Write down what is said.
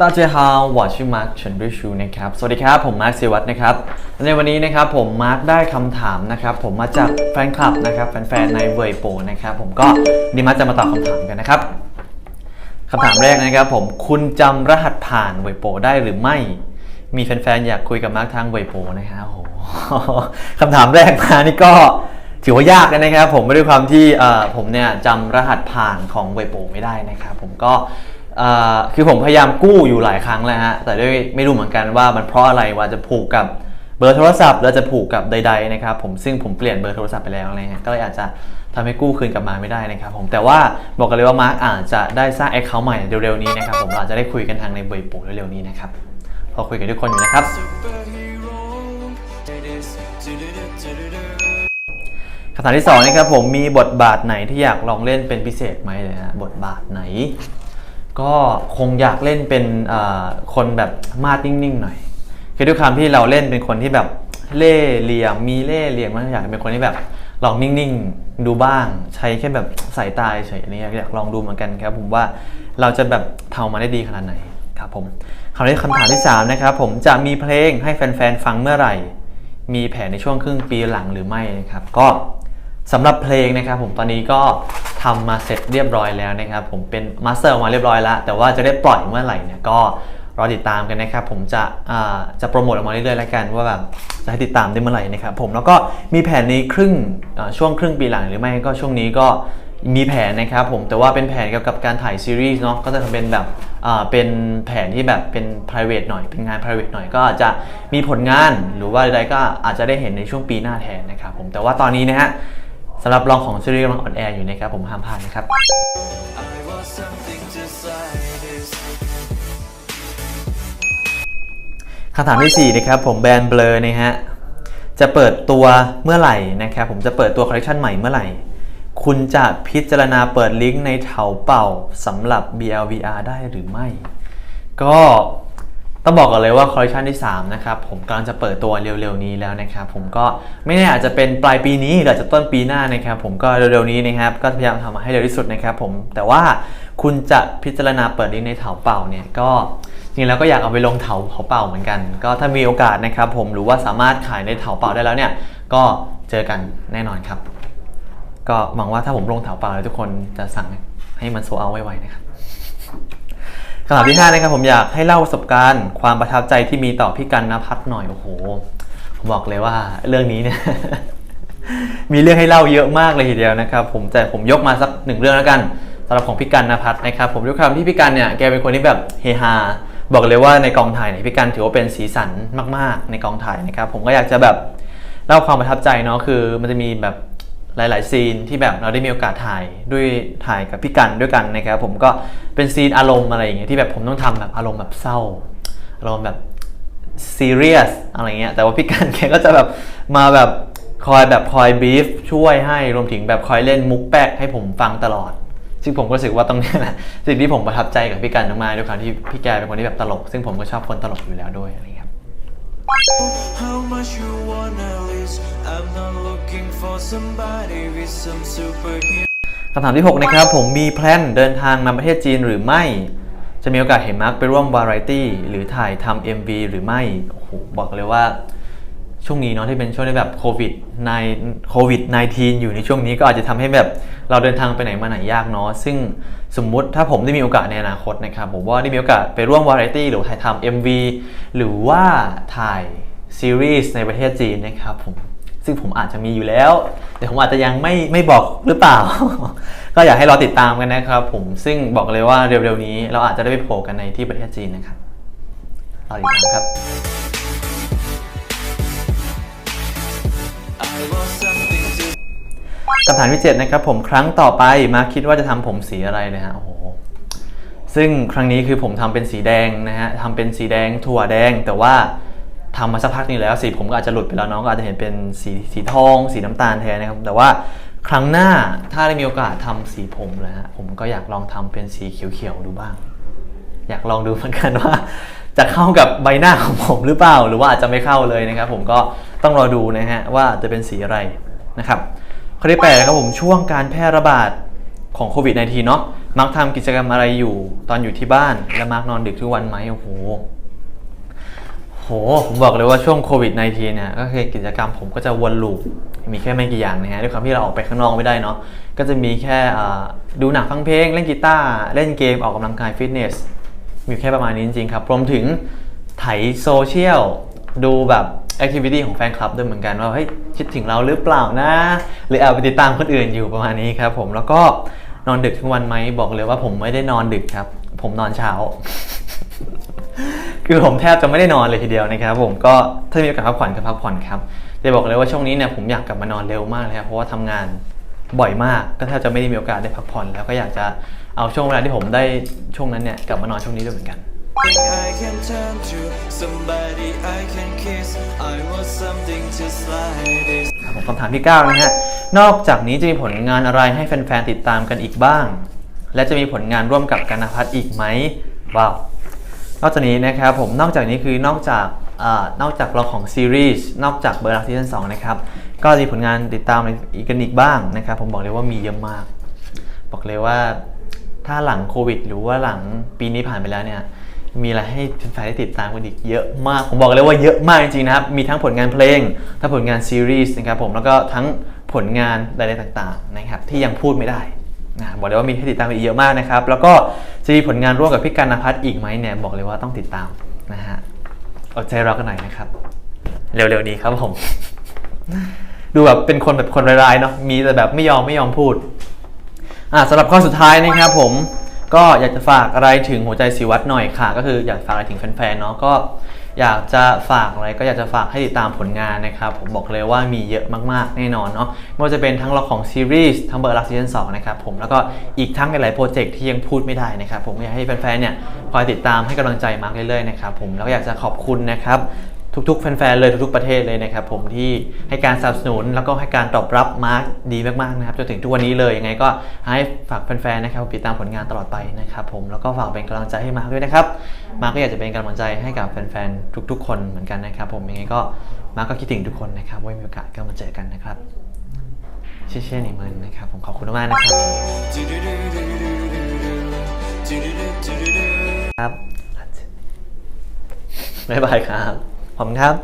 ตาเจฮาวว่าชื่อมาร์คเฉินด้วยชูนะครับ สวัสดีครับ ผมมาร์คศิวัตนะครับ ในวันนี้นะครับผมมาร์คได้คำถามนะครับผมมาจากแฟนคลับนะครับแฟนๆในเวยโปนะครับผมก็ดีมาร์จะมาตอบคำถามกันนะครับคำถามแรกนะครับผมคุณจำรหัสผ่านเวยโปได้หรือไม่ มีแฟนๆอยากคุยกับมาร์คทางเวยโปนะครับโอ้คำถามแรกมานี่ก็ถือว่ายากนะครับผมด้วยความที่ผมเนี่ยจำรหัสผ่านของเวโปไม่ได้นะครับผมก็ คือผมพยายามกู้อยู่หลายครั้งแล้วฮะ แต่ด้วยไม่รู้เหมือนกันว่ามันเพราะอะไรว่าจะผูกกับเบอร์โทรศัพท์แล้วจะผูกกับใด ๆ นะครับ ผมซึ่งผมเปลี่ยนเบอร์โทรศัพท์ไปแล้วอะไรเงี้ยก็เลยอาจจะทำให้กู้คืนกลับมาไม่ได้นะครับผมแต่ว่าบอกกันเลยว่ามาร์กอาจจะได้สร้างแอคเคาท์ใหม่เร็วๆนี้นะครับผมเราจะได้คุยกันทางในเบอร์โปเร็วๆนี้นะครับรอคุยกันทุกคนอยู่นะครับคำถามที่สองนะครับผมมีบทบาทไหนที่อยากลองเล่นเป็นพิเศษไหมเลยนะบทบาทไหน ก็คงอยากเล่นเป็นคนแบบมาดนิ่งๆหน่อย คือด้วยความที่เราเล่นเป็นคนที่แบบเล่เหลี่ยมมีเล่เหลี่ยมมันอยากเป็นคนที่แบบลองนิ่งๆดูบ้าง ใช้แค่แบบสายตาเฉยๆอันนี้อยากลองดูเหมือนกันครับ ผมว่าเราจะแบบเทำมาได้ดีขนาดไหนครับผมคราวนี้คำถามที่สามนะครับผมจะมีเพลงให้แฟนๆฟังเมื่อไหร่ มีแผนในช่วงครึ่งปีหลังหรือไม่นะครับก็สำหรับเพลงนะครับผมตอนนี้ก็ ทำมาเสร็จเรียบร้อยแล้วนะครับ ผมเป็นมาสเตอร์ออกมาเรียบร้อยแล้ว แต่ว่าจะได้ปล่อยเมื่อไหร่เนี่ยก็รอติดตามกันนะครับ ผมจะอ่าจะโปรโมทออกมาเรื่อยๆแล้วกันว่าแบบจะให้ติดตามได้เมื่อไหร่นะครับผมแล้วก็มีแผนในครึ่งช่วงครึ่งปีหลังหรือไม่ก็ช่วงนี้ก็มีแผนนะครับผมแต่ว่าเป็นแผนเกี่ยวกับการถ่ายซีรีส์เนาะก็จะเป็นแบบอ่าเป็นแผนที่แบบเป็น private หน่อย เป็นงาน private หน่อยก็อาจจะมีผลงานหรือว่าใดๆก็อาจจะได้เห็นในช่วงปีหน้าแทนนะครับผมแต่ว่าตอนนี้นะฮะ สำหรับรองของซีรีส์กำลังออนแอร์อยู่นะครับผมห้ามพลาดนะครับ คำถามที่ 4 นะครับผมแบรนด์เบลอนะฮะจะเปิดตัวเมื่อไหร่นะครับผมจะเปิดตัวคอลเลคชันใหม่เมื่อไหร่ คุณจะพิจารณาเปิดลิงก์ในเถาเป่าสำหรับ BLVR ได้หรือไม่ ก็ ต้องบอกก่อนเลยว่าคอลเลคชันที่ 3 นะครับ ผมกำลังจะเปิดตัวเร็วๆนี้แล้วนะครับ ผมก็ไม่แน่อาจจะเป็นปลายปีนี้หรืออาจจะต้นปีหน้านะครับ ผมก็เร็วๆนี้นะครับ ก็พยายามทำให้เร็วที่สุดนะครับผมแต่ว่าคุณจะพิจารณาเปิดลิงก์ในเถาเป่าเนี่ยก็จริงแล้วก็อยากเอาไปลงเถาเถาเป่าเหมือนกัน ก็ถ้ามีโอกาสนะครับ ผมหรือว่าสามารถขายในเถาเป่าได้แล้วเนี่ยก็เจอกันแน่นอนครับ ก็หวังว่าถ้าผมลงเถาเป่าแล้วทุกคนจะสั่งให้มันโซเอาไวๆนะครับ คำถามที่ 5 นะครับผมอยากให้เล่าประสบการณ์ ความประทับใจที่มีต่อพี่กันนภัทรหน่อยโอ้โหผมบอกเลยว่าเรื่องนี้เนี่ย มีเรื่องให้เล่าเยอะมากเลยทีเดียวนะครับ ผมแต่ผมยกมาสักหนึ่งเรื่องแล้วกันสำหรับของพี่กันนภัทรนะครับ ผมด้วยความที่พี่กันเนี่ยแกเป็นคนที่แบบเฮฮาบอกเลยว่าในกองถ่ายเนี่ยพี่กันถือว่าเป็นสีสันมาก ๆ ในกองถ่ายนะครับ ผมก็อยากจะแบบเล่าความประทับใจเนาะคือมันจะมีแบบ หลาย ๆ ซีนที่แบบเราได้มีโอกาสถ่ายด้วยถ่ายกับพี่กันด้วยกันนะครับผมก็เป็นซีนอารมณ์อะไรอย่างเงี้ยที่แบบผมต้องทำแบบอารมณ์แบบเศร้าอารมณ์แบบซีเรียสอะไรเงี้ยแต่ว่าพี่กันแกก็จะแบบมาแบบคอยแบบคอยบีฟช่วยให้รวมถึงแบบคอยเล่นมุกแป๊กให้ผมฟังตลอด ซึ่งผมก็รู้สึกว่าตรงนี้แหละสิ่งที่ผมประทับใจกับพี่กันมากๆด้วยความที่พี่แกเป็นคนที่แบบตลก ซึ่งผมก็ชอบคนตลกอยู่แล้วด้วยอะไร How much you wanna lose I'm not looking for somebody with some superhero คำถามที่ 6 นะครับ ผมมีแพลนเดินทางมาประเทศจีนหรือไม่ จะมีโอกาสเห็นมาร์คไปร่วมวาไรตี้หรือถ่ายทำ MV หรือไม่ โอ้โห บอกเลยว่า ช่วงนี้เนาะที่เป็นช่วงที่แบบโควิดในโควิด -19 อยู่ในช่วงนี้ก็อาจจะทำให้แบบเราเดินทางไปไหนมาไหนยากเนาะซึ่งสมมุติถ้าผมได้มีโอกาสในอนาคตนะครับผมว่าได้มีโอกาสไปร่วมวาไรตี้หรือถ่ายทำ MV หรือว่าถ่ายซีรีส์ในประเทศจีนนะครับผมซึ่งผมอาจจะมีอยู่แล้ว แต่ผมอาจจะยังไม่ไม่บอกหรือเปล่า ก็อยากให้รอติดตามกันนะครับผมซึ่งบอกเลยว่าเร็วๆนี้เราอาจจะได้ไปโผล่กันในที่ประเทศจีนนะครับรอติดตามครับ คำถามที่7นะครับผมครั้งต่อไปมาคิดว่าจะทำผมสีอะไรเลยฮะโอ้โหซึ่งครั้งนี้คือผมทำเป็นสีแดงนะฮะทำเป็นสีแดงถั่วแดง แต่ว่าทำมาสักพักนึงแล้วสีผมก็อาจจะหลุดไปแล้วน้องก็อาจจะเห็นเป็นสีสีทอง สีน้ำตาลแทนนะครับ แต่ว่าครั้งหน้าถ้าได้มีโอกาสทำสีผมแล้วฮะผมก็อยากลองทำเป็นสีเขียวๆดูบ้าง อยากลองดูเหมือนกันว่า จะเข้ากับใบหน้าของผมหรือเปล่า หรือว่าอาจจะไม่เข้าเลยนะครับ ผมก็ต้องรอดูนะฮะว่าจะเป็นสีอะไรนะครับข้อที่แปดนะครับผมช่วงการแพร่ระบาดของโควิด -19 เนาะมักทำกิจกรรมอะไรอยู่ตอนอยู่ที่บ้าน และมักนอนดึกทุกวันไหมโอ้โหโหผมบอกเลยว่าช่วงโควิด -19 เนี่ยก็คือกิจกรรมผมก็จะวนลูปมีแค่ไม่กี่อย่างนะฮะด้วยความที่เราออกไปข้างนอกไม่ได้เนาะก็จะมีแค่ดูหนังฟังเพลง เล่นกีตาร์เล่นเกมออกกำลังกายฟิตเนส มีแค่ประมาณนี้จริงๆครับ รวมถึงไถโซเชียลดูแบบแอคทิวิตี้ของแฟนคลับด้วยเหมือนกันว่าเฮ้ยคิดถึงเราหรือเปล่านะ หรือแอบไปติดตามคนอื่นอยู่ประมาณนี้ครับผมแล้วก็นอนดึกทุกวันไหมบอกเลยว่าผมไม่ได้นอนดึกครับ ผมนอนเช้า คือผมแทบจะไม่ได้นอนเลยทีเดียวนะครับ ผมก็ถ้ามีโอกาสพักผ่อนก็พักผ่อนครับจะบอกเลยว่าช่วงนี้เนี่ยผมอยากกลับมานอนเร็วมากเลยครับเพราะว่าทำงานบ่อยมากก็แทบจะไม่ได้มีโอกาสได้พักผ่อนแล้วก็อยากจะ เอาช่วงเวลาที่ผมได้ช่วงนั้นเนี่ยกลับมานอนช่วงนี้ด้วยเหมือนกัน I can turn to somebody I can kiss I want something just like this ครับผมคำถามที่ 9 นะฮะ นอกจากนี้จะมีผลงานอะไรให้แฟนๆ ติดตามกันอีกบ้าง และจะมีผลงานร่วมกับกันนพัฒน์อีกไหมว้าวนอกจากนี้นะครับผมนอกจากนี้คือนอกจากอานอกจากเราของซีรีส์นอกจากเบอร์รักซีซั่นสองนะครับก็จะมีผลงานติดตามอีกกันอีกบ้างนะครับผมบอกเลยว่ามีเยอะมาก บอกเลยว่า ถ้าหลังโควิด หรือว่าหลังปีนี้ผ่านไปแล้วเนี่ยมีอะไรให้แฟนๆได้ติดตามกันอีกเยอะมาก ผมบอกเลยว่าเยอะมากจริงๆนะครับ มีทั้งผลงานเพลง ทั้งผลงานซีรีส์นะครับผม แล้วก็ทั้งผลงานอะไรต่างๆนะครับที่ยังพูดไม่ได้นะบอกเลยว่ามีให้ติดตามอีกเยอะมากนะครับ แล้วก็จะมีผลงานร่วมกับพี่กันนภัทรอีกไหมเนี่ยบอกเลยว่าต้องติดตามนะฮะอดใจรอกันหน่อยนะครับ เร็วๆนี้ครับผม ดูแบบเป็นคนแบบคนร้ายๆเนาะ มีแต่แบบไม่ยอมไม่ยอมพูด อะสำหรับข้อสุดท้ายนะครับผมก็อยากจะฝากอะไรถึงหัวใจศิวัตรหน่อยค่ะ ก็คืออยากฝากอะไรถึงแฟนๆเนาะก็อยากจะฝากอะไรก็อยากจะฝากให้ติดตามผลงานนะครับ ผมบอกเลยว่ามีเยอะมากๆ แน่นอนเนาะไม่ว่าจะเป็นทั้งเราของซีรีส์ทั้งเบอร์ลักซีซั่นสองนะครับผมแล้วก็อีกทั้งหลายๆโปรเจกต์ที่ยังพูดไม่ได้นะครับ ผมอยากให้แฟนๆเนี่ยคอยติดตามให้กำลังใจมาร์กเรื่อยๆนะครับผมแล้วก็อยากจะขอบคุณนะครับ ทุกๆ แฟนๆ เลยทุกๆ ประเทศเลยนะครับผมที่ให้การสนับสนุนแล้วก็ให้การตอบรับมาร์กดีมากๆนะครับจนถึงทุกวันนี้เลยยังไงก็ให้ฝากแฟนๆ นะครับติดตามผลงานตลอดไปนะครับผมแล้วก็ฝากเป็นกำลังใจให้มาร์กด้วยนะครับมาร์กก็อยากจะเป็นกำลังใจให้กับแฟนๆ ทุก ๆ คนเหมือนกันนะครับผมยังไงก็มาร์กก็คิดถึงทุกคนนะครับไว้มีโอกาสก็มาเจอกันนะครับเช่เช่หนิมินนะครับผมขอบคุณมากนะครับครับบ๊ายบายครับ ขอบคุณครับ